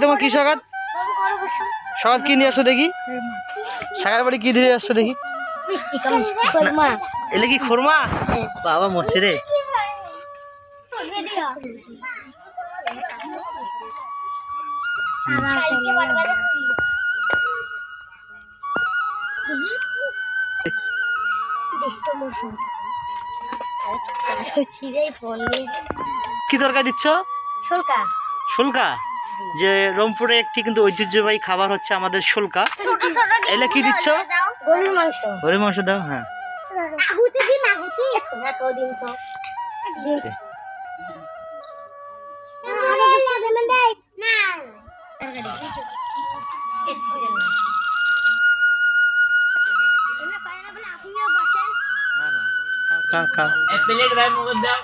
তোমার কি সকাত সকাত কি নিয়ে আসছো দেখি? সাগার বাড়ি কি দিয়ে আসছো দেখি? এলে কি খোরমা? বাবা মসি রে। কি তরকারি দিচ্ছ? শুল্কা। শুল্কা? যে রংপুরে একটি কিন্তু ঐতিহ্যবাহী খাবার হচ্ছে আমাদের শুল্কা। এলে কি দিচ্ছ? গরুর মাংস। গরুর মাংস দাও হ্যাঁ। খাও খাও প্লেট ভাই দাও।